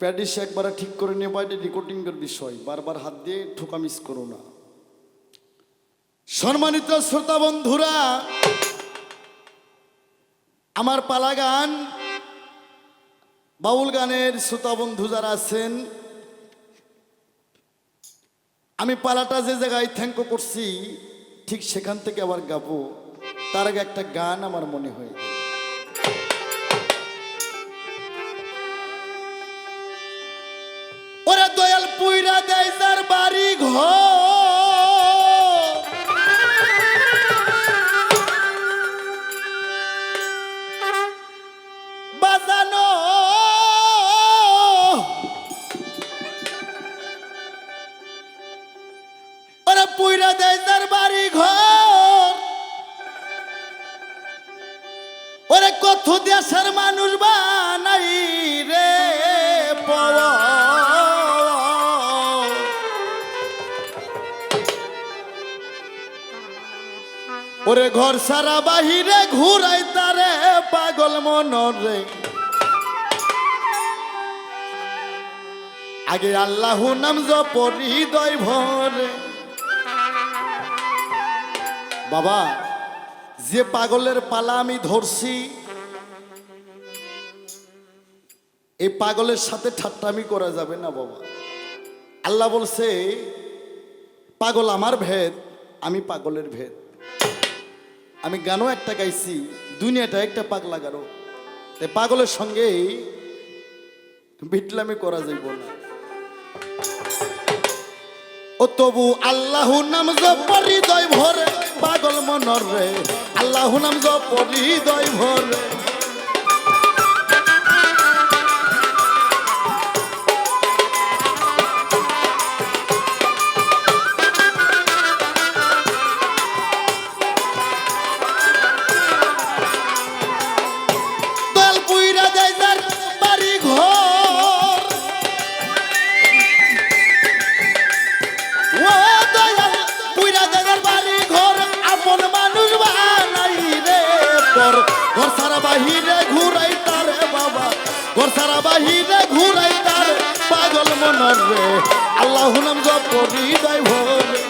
Pedis একবার ঠিক করে নিয়ে বাইরে রেকর্ডিংয়ের বিষয়। বারবার হাত দিয়ে ঠোকা মিস করো না। সম্মানিত শ্রোতা বন্ধুরা, আমার পালা গান, বাউল গানের শ্রোতা বন্ধু যারা আছেন, আমি পালাটা যে জায়গায় থ্যাঙ্ক করছি, ঠিক সেখান থেকে আবার গাবো। তার আগে একটা গান আমার মনে হয় দেয় বাড়ি ঘর বাজানো। ওরে পুইরা দেয় তার বাড়ি ঘর ওরে কত দেশের মানুষ বানাই ওরে ঘর সারা বাহিরে ঘুরাই তারে, পাগল মনরে আগে আল্লাহ নাম জপরি হৃদয় ভরে। বাবা, যে পাগলের পালা আমি ধরছি, এই পাগলের সাথে ঠাট্টামি করা যাবে না বাবা। আল্লাহ বলছে, পাগল আমার ভেদ, আমি পাগলের ভেদ। আমি গানও একটা গাইছি, দুনিয়াটা একটা পাগলা গারো তাই পাগলের সঙ্গে বিটলামি করা যাইব না। ও তবু আল্লাহ নাম জপরি দয় ভরে, পাগল মনর। রে আল্লাহ নাম জপরি দয় ভরে। মনর রে। আল্লাহ নাম জপ হৃদয় ভরে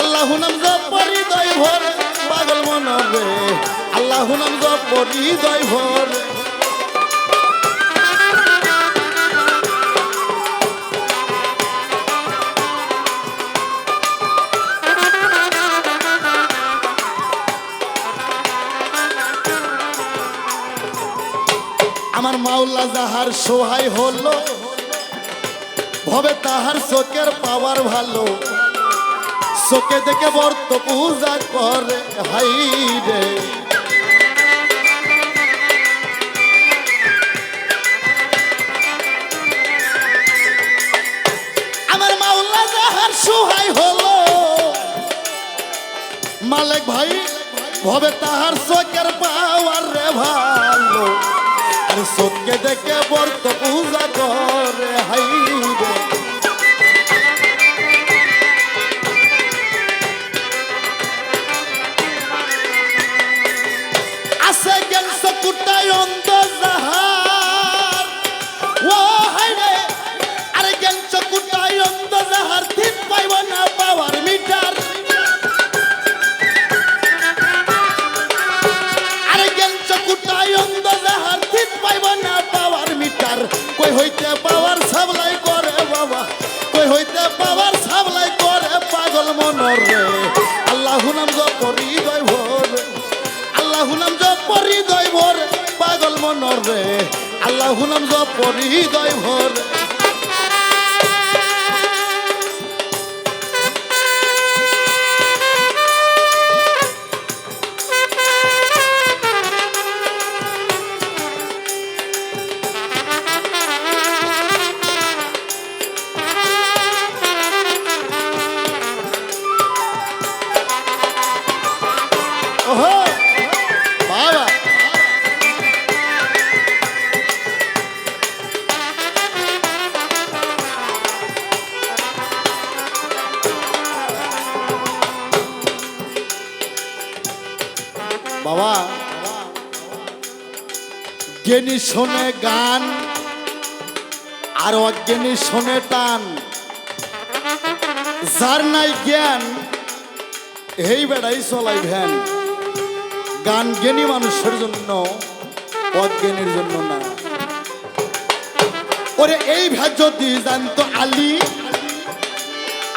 আল্লাহ নাম জপ হৃদয় ভরে পাগল মনর রে। আল্লাহ নাম জপ হৃদয় ভরে আমার মাওলা যাহার সোহাই হলো ভবে তাহার চোখের পাওয়ার ভালো। চোখে দেখে বর্ত পূজা করে, হাই রে। আমার মাওলা যাহার সোহাই হলো, মালিক ভাই ভবে তাহার চোখের পাওয়ার রে ভালো। আর চোখকে দেখে বর্ত পূজা করে, হাই রে। I say আল্লাহ নাম জপ হৃদয় ভরে। বাবা। জ্ঞানী শোনে গান, আর অজ্ঞানী শোনে টান। যার নাই জ্ঞান, এই বেড়াই চলাই ভ্যান। গান জ্ঞানী মানুষের জন্য, অজ্ঞানীর জন্য না। ওরে এই ভ্যাজ যদি জানতো আলী,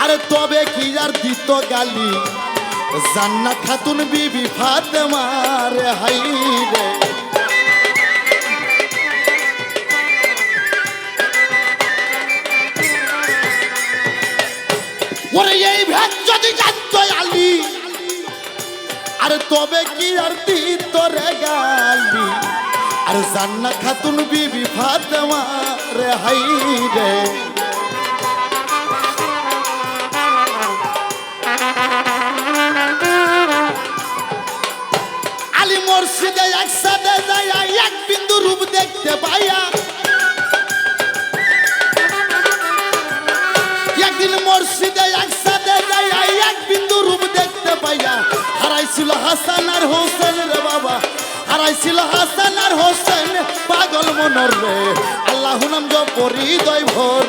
আরে তবে কি আর দিত গালি? জান্নাত খাতুন বিবি ফাতেমার হাই রে। ওরে, এই ভেদ যদি জানতো আলি, আরে তবে কি আর দিত রে গালি? আর জান্নাত খাতুন বিবি ফাতেমার হাই রে। আলী মসজিদে একসাথে যাইয়া এক বিন্দু রূপ দেখতে পাইয়া একদিন মসজিদে একসাথে যাইয়া এক বিন্দু রূপ দেখতে পাইয়া, হারাইছিল হাসান আর হোসেন রে বাবা, হারাইছিল হাসান আর হোসেন, পাগল মনর রে। আল্লাহ নাম জপ হৃদয় ভোর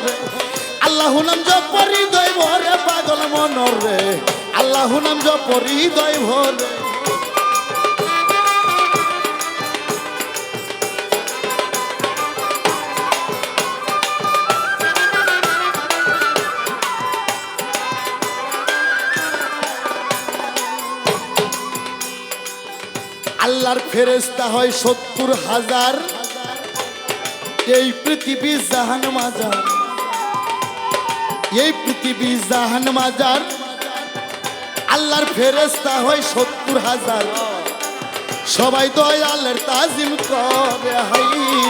আল্লাহ নাম জপ হৃদয় ভরে পাগল মনর রে। আল্লাহ নাম জপ হৃদয় ভরে আল্লাহর ফেরেস্তা হয় সত্তর হাজার। এই পৃথিবী জাহান মাজার এই পৃথিবী জাহান মাজার আল্লাহর ফেরেস্তা হয় সত্তর হাজার। সবাই দয়ালের তাজিম করে হাই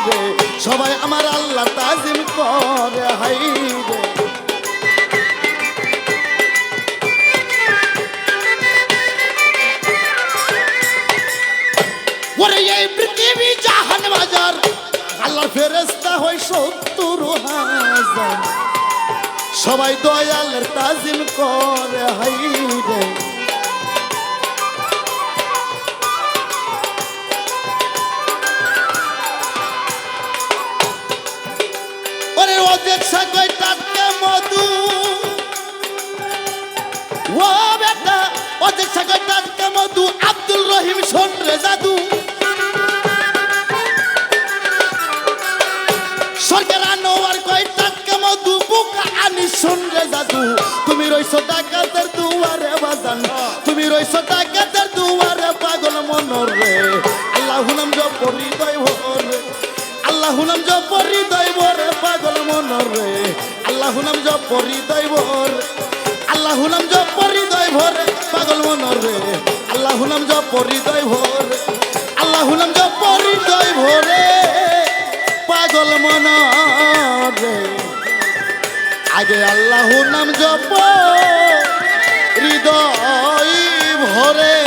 রে সবাই আমার আল্লাহ তাজিম করে হাই সত্তর হাজার। সবাই দয়ালের তাজিম করে, হাই রে। ওরে অদেক সাগর, টাটকে মধু। ও বেটা সাগর, টাটকে মধু। আব্দুল রহিম শোন রে মধু বুকা আনি শোন রে জাদু। তুমি রইছো ডাকাতের দুয়ারে বাজান। তুমি রইছো ডাকাতের দুয়ারে পাগল মনর আল্লাহ নাম জপ হৃদয় ভরে আল্লাহ নাম জপ হৃদয় ভরে পাগল মনর আল্লাহ নাম জপ হৃদয় ভরে আল্লাহ নাম জপ হৃদয় ভরে পাগল মনর আল্লাহ নাম জপ হৃদয় ভরে আল্লাহ নাম জপ হৃদয় ভরে পাগল মনর আগে আল্লাহ নাম জপ হৃদয় ভরে